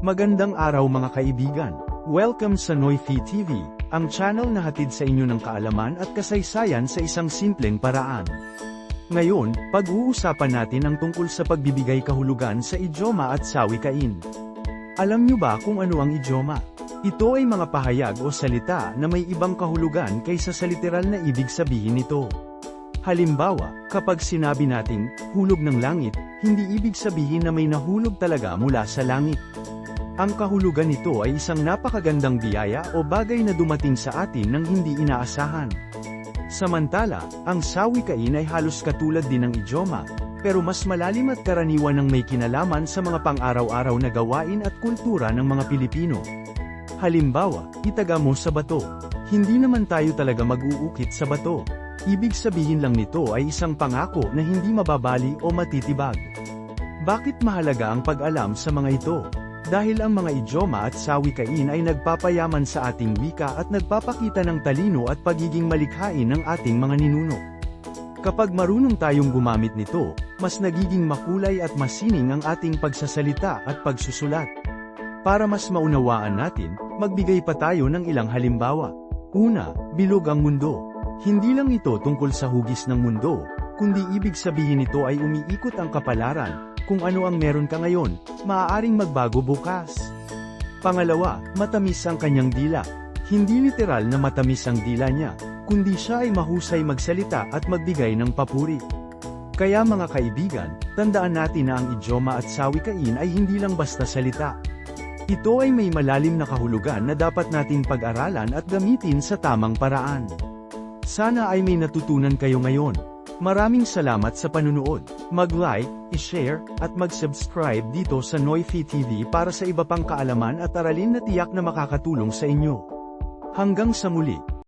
Magandang araw mga kaibigan. Welcome sa Noifi TV, ang channel na hatid sa inyo ng kaalaman at kasaysayan sa isang simpleng paraan. Ngayon, pag-uusapan natin ang tungkol sa pagbibigay kahulugan sa idioma at sawikain. Alam nyo ba kung ano ang idioma? Ito ay mga pahayag o salita na may ibang kahulugan kaysa sa literal na ibig sabihin nito. Halimbawa, kapag sinabi nating, hulog ng langit, hindi ibig sabihin na may nahulog talaga mula sa langit. Ang kahulugan nito ay isang napakagandang biyaya o bagay na dumating sa atin nang hindi inaasahan. Samantala, ang sawikain ay halos katulad din ng idioma, pero mas malalim at karaniwan ng may kinalaman sa mga pang-araw-araw na gawain at kultura ng mga Pilipino. Halimbawa, itaga mo sa bato. Hindi naman tayo talaga mag-uukit sa bato. Ibig sabihin lang nito ay isang pangako na hindi mababali o matitibag. Bakit mahalaga ang pag-alam sa mga ito? Dahil ang mga idioma at sawikain ay nagpapayaman sa ating wika at nagpapakita ng talino at pagiging malikhain ng ating mga ninuno. Kapag marunong tayong gumamit nito, mas nagiging makulay at masining ang ating pagsasalita at pagsusulat. Para mas maunawaan natin, magbigay pa tayo ng ilang halimbawa. Una, bilog ang mundo. Hindi lang ito tungkol sa hugis ng mundo, kundi ibig sabihin nito ay umiikot ang kapalaran, kung ano ang meron ka ngayon, maaaring magbago bukas. Pangalawa, matamis ang kanyang dila. Hindi literal na matamis ang dila niya, kundi siya ay mahusay magsalita at magbigay ng papuri. Kaya mga kaibigan, tandaan natin na ang idioma at sawikain ay hindi lang basta salita. Ito ay may malalim na kahulugan na dapat nating pag-aralan at gamitin sa tamang paraan. Sana ay may natutunan kayo ngayon. Maraming salamat sa panunood. Mag-like, i-share, at mag-subscribe dito sa Noifi TV para sa iba pang kaalaman at aralin na tiyak na makakatulong sa inyo. Hanggang sa muli.